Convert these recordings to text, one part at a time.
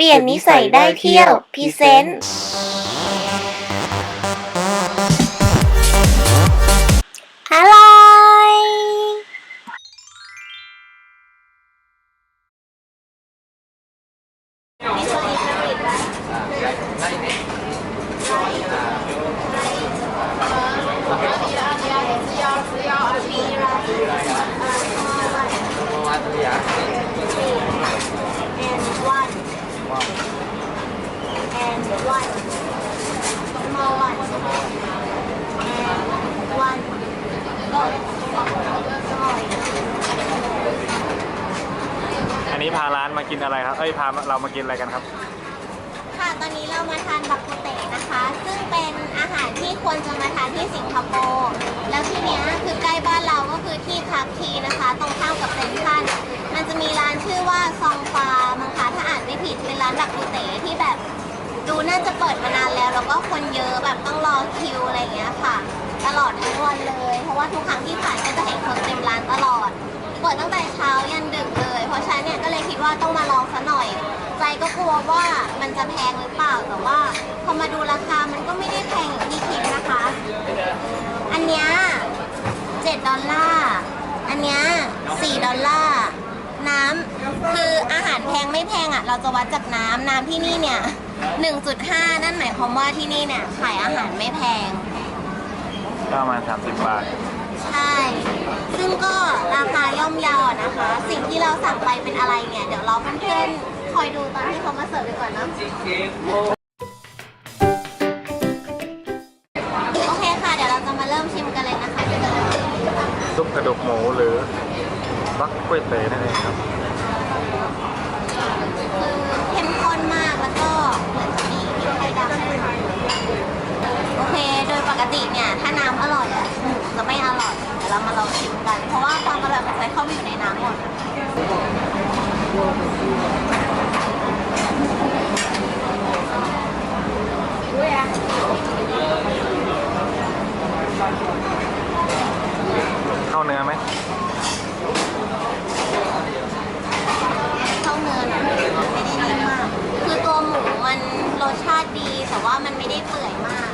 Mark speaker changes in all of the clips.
Speaker 1: เปลี่ยนนิสัยได้เที่ยวพรีเซนต์
Speaker 2: กินอะไรครับ เอ้ยพาเรามากินอะไรกันครับ
Speaker 1: ค่ะตอนนี้เรามาทานบักกุเตนะคะ ซึ่งเป็นอาหารที่ควรจะมาทานที่สิงคโปร์แล้วที่เนี้ยคือใกล้บ้านเราก็คือที่คาคีนะคะ ตรงข้ามกับเซนทรัลมันจะมีร้านชื่อว่าซองฟามังคะถ้าอ่านไม่ผิดเป็นร้านบักกุเตที่แบบ ดูน่าจะเปิดมานานแล้ว แล้วก็คนเยอะแบบต้องรอคิวอะไรอย่างเงี้ยค่ะ ตลอดทั้งวันเลย เพราะว่าทุกครั้งที่ผ่านก็จะเห็นคนเต็มร้านตลอดเปิดตั้งแต่เช้ายันดึกเลย เพราะฉะนั้นเนี่ยก็เลยคิดว่าต้องมาลองซะหน่อย ใจก็กลัวว่ามันจะแพงหรือเปล่า แต่ว่าพอมาดูราคามันก็ไม่ได้แพงอย่างที่คิดนะคะ อันเนี้ย7ดอลลาร์ อันเนี้ย4ดอลลาร์ น้ำคืออาหารแพงไม่แพงอะ เราจะวัดจากน้ำน้ำที่นี่เนี่ย1.5 นั่นหมายความว่าที่นี่เนี่ยขายอาหารไม่แพง
Speaker 2: ก็ประมาณ30 บาท
Speaker 1: ใช่ ซึ่งก็ราคาย่อมเยาวอะนะคะ สิ่งที่เราสั่งไปเป็นอะไรเนี่ย เดี๋ยวเราเพื่อนๆคอยดูตอนที่เขามาเสิร์ฟดีกว่าเนอะโอเคค่ะ เดี๋ยวเราจะมาเริ่มชิมกันเลยนะคะ
Speaker 2: ซุปกระดูกหมูหรือบักกล้วยเต๋นั่นเองครับ
Speaker 1: คือเข้มข้นมากแล้วก็เหมือนจะมีพริกไทยดำให้โอเค โดยปกติเนี่ย ถ้าน้ำอร่อยอะหมูจะไม่อร่อย เดี๋ยวเรามาลองชิมกัน เพราะว่าความอร่อยมันจะเข้าไปอยู่ในน้ำหมด
Speaker 2: เข้าเนื้อไหม
Speaker 1: เข้าเนื้อนะไม่ได้นิ่มมาก คือตัวหมูมันรสชาติดี แต่ว่ามันไม่ได้เปื่อยมาก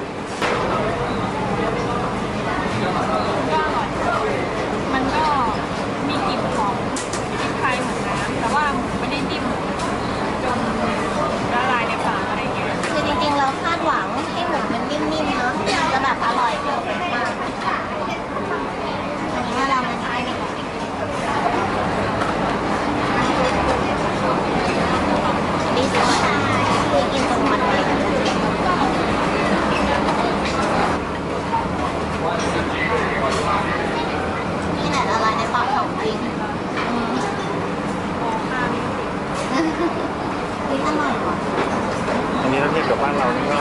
Speaker 3: มันก็มีกลิ่นของพริกไทยเหมือนน้ำแต่ว่าหมูไม่ได้นิ่มจนละลายในปากอะไรเงี้ย
Speaker 1: คือจริงๆ เราคาดหวังให้หมูมันนิ่มๆ เนาะมันจะแบบอร่อยเพอร์เฟกต์มาก อันนี้เรามาทานกันก่อนดิสค่ะที่กินตรงมันเลยนี่แหละละลายในปากของจริงอืมนี่อร่อยกว่า
Speaker 2: อันนี้ถ้าเทียบกับบ้านเรานี่ก็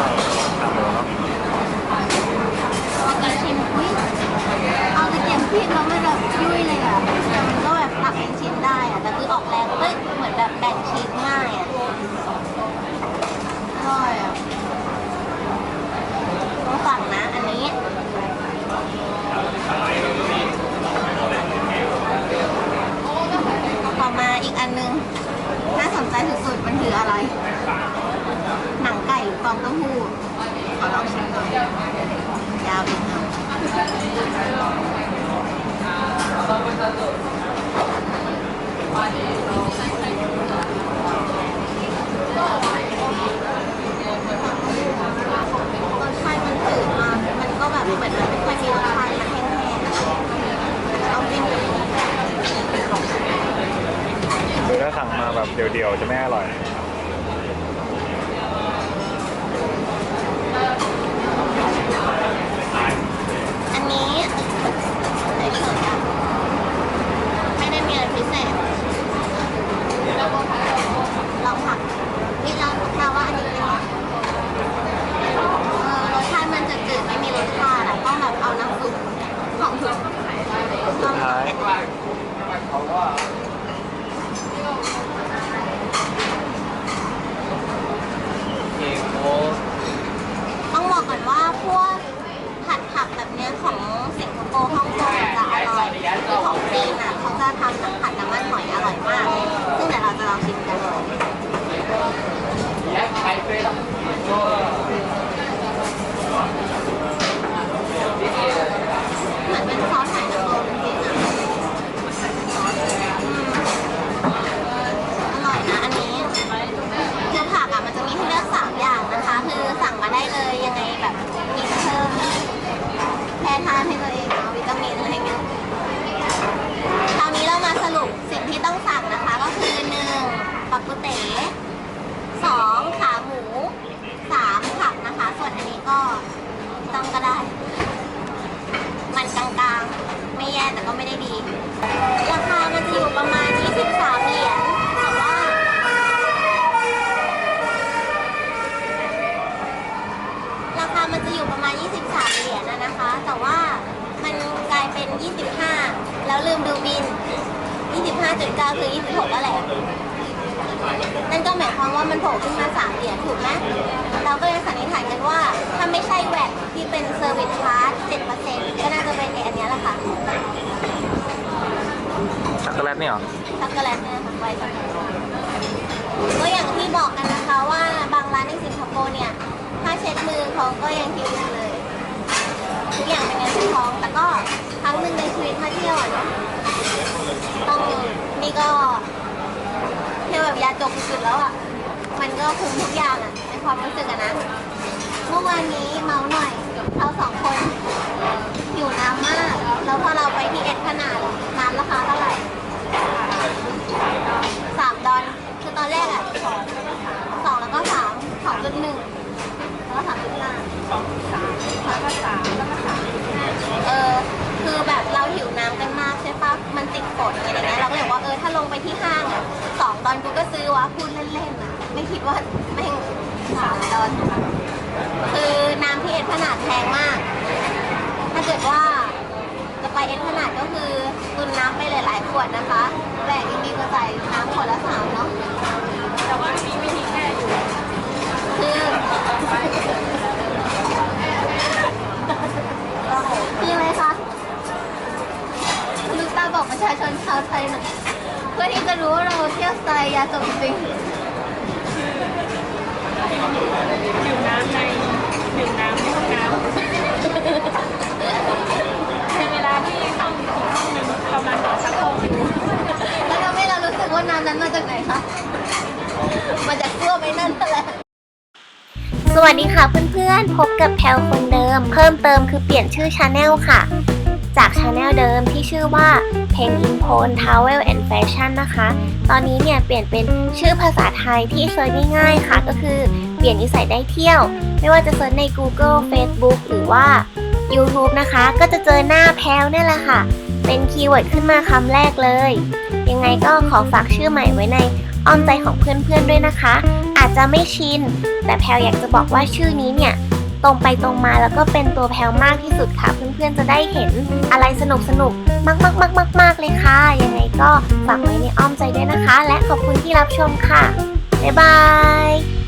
Speaker 2: ต่ำลงเนาะ
Speaker 1: เอาไปชิมอุ้ยเอาไปเก็บพริกแล้วมันแบบยุ่ยเลยอะแต่มันก็แบบตักเป็นชิ้นได้อะ แต่คือออกแรงก็เหมือนแบบแบ่งชิ้นง่ายอะ อร่อยอะต้องสั่งนะ อันนี้ ต่อมาอีกอั นึงน่าสนใจสุดๆมันคืออะไร หนังไก่หรือฟองเต้าหู้ขอลองชิมหน่อยยาวอีกหน่อยสชาติมันจืดมาก มันก็แบบเหมือนมันไม่ค่อยมีรสชาติมันแห้งๆเอาจิ้มดู
Speaker 2: คือถ้าสั่งมาแบบเดี่ยวๆ จะไม่ อร่อย
Speaker 1: อันนี้เฉยๆอะไม่ได้มีอะไรพิเศษลองผักนี่เราเราว่าอันนี้เป็นไงเออรสชาติมันจะจืดไม่มีรสชาติอะต้องแบบเอาน้ำซุปของสุด
Speaker 2: สุดท้าย
Speaker 1: ปักกุเต๋สองขาหมูสามผักนะคะ ส่วนอันนี้ก็ต้องก็ได้ มันกลางๆ ไม่แย่แต่ก็ไม่ได้ดี ราคามันจะอยู่ประมาณ 23 เหรียญแต่ว่าราคามันจะอยู่ประมาณ 23 เหรียญนะนะคะ แต่ว่ามันกลายเป็น 25 แล้วลืมดูบิน 25.9 คือ 26แล้วแหละนั่นก็หมายความว่ามันโผล่ขึ้นมา 3 เหรียญถูกไหมเราก็เลยสันนิษฐานกันว่า ถ้าไม่ใช่แวดที่เป็นเซอร์วิสชาร์จ7%ก็น่าจะเป็นไออันเนี้ยแหละค่ะ
Speaker 2: ช็อกโกแลต นี่หรอ
Speaker 1: ช็อกโกแลตเนี่ยค่ะไวช็อกโกแลตก็อย่างที่บอกกันนะคะว่าบางร้านในสิงคโปร์เนี่ยถ้าเช็ดมือเขาก็ยังคิดอยู่เลย ทุกอย่างเป็นเงินเป็นทองแต่ก็ครั้งหนึ่งในชีวิตมาเที่ยวเนาะต้องนี่ก็เที่ยวแบบยาจกสุดแล้วอะมันก็คุ้มทุกอย่างอะในความรู้สึกอะนะเมื่อวานนี้เมาหน่อยเราสองคนอยู่น้ำมาก แล้วพอเราไปที่เอ็ดขนาดน้ำราคาเท่าไหร่ สามดอน คือตอนแรกอะสองสองแล้วก็สามสองจุดหนึ่งแล้วก็สามจุดห้า
Speaker 3: แล้วก็สามแล้วก็สาม
Speaker 1: เออ คือแบบเราหิวน้ำกันมากใช่ปะ มันติดอะไรเงี้ยเราก็เลยว่าเออถ้าลงไปที่ห้างอะสองดอนกูก็ซื้อวะพูดเล่นๆอะไม่คิดว่าแม่งสามดอนคือน้ำที่เอ็ดขนาดแพงมาก ถ้าเกิดว่าจะไปเอ็ดขนาดก็คือตุนน้ำไปหลายๆขวดนะคะแบ่งดีๆก็ใส่น้ำขวดละสามเนาะ
Speaker 3: แต่ว่ามีวิธีแก้อยู่
Speaker 1: คือคืออะไรคะลูกตาบอกประ ชาชนชาวไทยหน่อยเพื่อที่จะรู้ว่าเราเที่ยวสไตล์ยาจกจริง
Speaker 3: ดื่มน้ำในดื่มน้ำในห้องน้ำในเวลาที่ห้องอีกห้องหนึงกำลังต่อชักโครกอยู่
Speaker 1: แล้วทำให้เรารู้สึกว่าน้ำนั้นมาจากไหนคะมาจากตัวไม่นั่นแหละสวัสดีค่ะเพื่อนๆ พบกับแพลคนเดิม เพิ่มเติมคือเปลี่ยนชื่อชาแนลค่ะ จากชาแนลเดิมที่ชื่อว่า Pen in p o n Travel and Fashion นะคะ ตอนนี้เนี่ยเปลี่ยนเป็นชื่อภาษาไทยที่เซิร์ชง่ายๆค่ะ ก็คือเปลี่ยนนิสัยได้เที่ยว ไม่ว่าจะเซิร์ชใน Google Facebook หรือว่า YouTube นะคะ ก็จะเจอหน้าแพลวเนี่ยแหละค่ะ เป็นคีย์เวิร์ดขึ้นมาคำแรกเลย ยังไงก็ขอฝากชื่อใหม่ไว้ในอ้อมใจของเพื่อนๆด้วยนะคะ อาจจะไม่ชิน แต่แพลวอยากจะบอกว่าชื่อนี้เนี่ย ตรงไปตรงมาแล้วก็เป็นตัวแพลมากที่สุดค่ะ เพื่อนๆจะได้เห็นอะไรสนุกสนุกๆมากๆมากเลยค่ะ ยังไงก็ฝากไว้ในอ้อมใจด้วยนะคะ และขอบคุณที่รับชมค่ะ บ๊ายบาย